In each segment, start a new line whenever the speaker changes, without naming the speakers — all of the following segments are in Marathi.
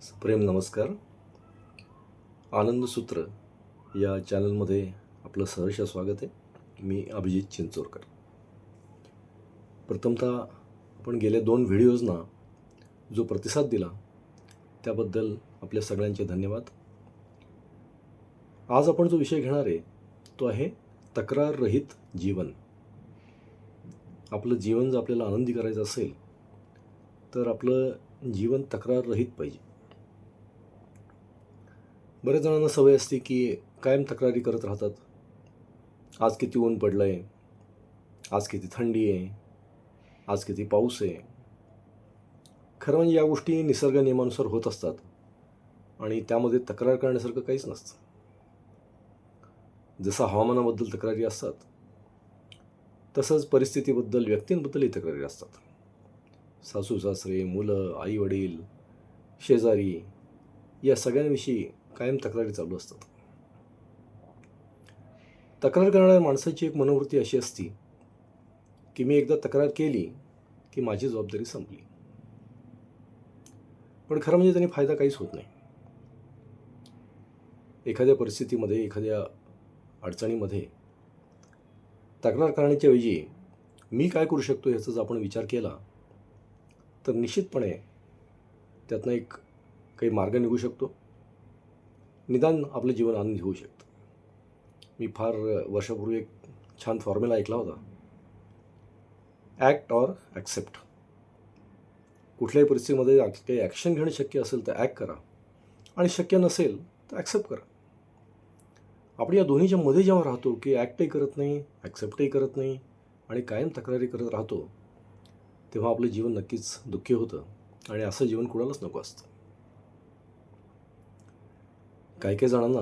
प्रेम नमस्कार. आनंदसूत्र या चॅनलमध्ये आपलं सहर्ष स्वागत आहे. मी अभिजित चिंचोरकर. प्रथमतः आपण गेल्या दोन व्हिडिओजना जो प्रतिसाद दिला त्याबद्दल आपल्या सगळ्यांचे धन्यवाद. आज आपण जो विषय घेणार आहे तो आहे तक्राररहित जीवन. आपलं जीवन जर आपल्याला आनंदी करायचं असेल तर आपलं जीवन तक्राररहित पाहिजे. बऱ्याच जणांना सवय असते की कायम तक्रारी करत राहतात. आज किती ऊन पडलं आहे आज किती थंडी आहे. आज किती पाऊस आहे. खरं म्हणजे या गोष्टी निसर्ग नियमानुसार होत असतात. आणि त्यामध्ये तक्रार करण्यासारखं काहीच नसतं. जसं हवामानाबद्दल तक्रारी असतात तसंच परिस्थितीबद्दल व्यक्तींबद्दलही तक्रारी असतात. सासू सासरे मुलं आई वडील शेजारी या सगळ्यांविषयी कायम तक्रारी चालू असतात. तक्रार करणाऱ्या माणसाची एक मनोवृत्ती अशी असती की मी एकदा तक्रार केली की माझी जबाबदारी संपली. पण खरं म्हणजे त्यांनी फायदा काहीच होत नाही. एखाद्या परिस्थितीमध्ये एखाद्या अडचणीमध्ये तक्रार करण्याच्या ऐवजी मी काय करू शकतो याचा जर आपण विचार केला तर निश्चितपणे त्यातनं एक काही मार्ग निघू शकतो. निदान आपलं जीवन आनंदी होऊ शकतं. मी फार वर्षापूर्वी एक छान फॉर्म्युला ऐकला होता. ॲक्ट ऑर ॲक्सेप्ट कुठल्याही परिस्थितीमध्ये काही ॲक्शन घेणं शक्य असेल तर ॲक्ट करा. आणि शक्य नसेल तर ॲक्सेप्ट करा. आपण या दोन्हीच्या मध्ये जेव्हा राहतो की ॲक्टही करत नाही ॲक्सेप्टही करत नाही आणि कायम तक्रारी करत राहतो तेव्हा आपलं जीवन नक्कीच दुःखी होतं आणि असं जीवन कुणालाच नको असतं. काही काही जणांना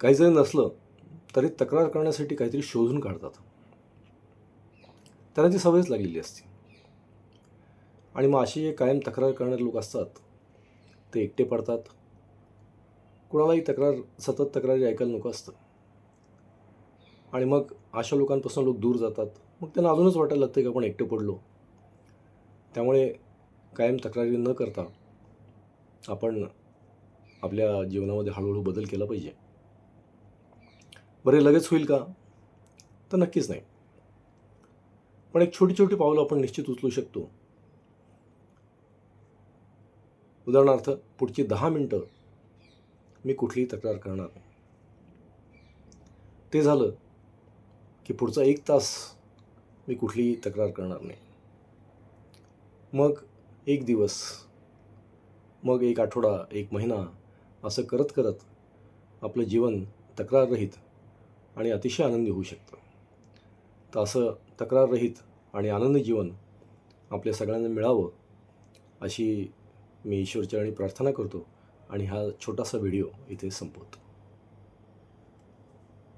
काही जरी नसलं तरी तक्रार करण्यासाठी काहीतरी शोधून काढतात. त्यांना ती सवयच लागलेली असते. आणि मग असे जे कायम तक्रार करणारे लोक असतात ते एकटे पडतात. कुणालाही तक्रार सतत तक्रारी ऐकायला नको असतं. आणि मग अशा लोकांपासून लोक दूर जातात. मग त्यांना अजूनच वाटायला लागतं की आपण एकटे पडलो. त्यामुळे कायम तक्रारी न करता आपण आपल्या जीवनामध्ये हळूहळू बदल केला पाहिजे. बरे लगेच होईल का? तर नक्कीच नाही. पण एक छोटी छोटी पावलं आपण निश्चित उचलू शकतो. उदाहरणार्थ पुढची दहा मिनटं मी कुठलीही तक्रार करणार नाही. ते झालं की पुढचा एक तास मी कुठलीही तक्रार करणार नाही. मग एक दिवस मग एक आठवडा एक महिना असं करत करत आपलं जीवन तक्राररहित आणि अतिशय आनंदी होऊ शकतं. तर असं तक्राररहित आणि आनंदी जीवन आपल्या सगळ्यांना मिळावं अशी मी ईश्वरचरणी प्रार्थना करतो आणि हा छोटासा व्हिडिओ इथे संपवतो.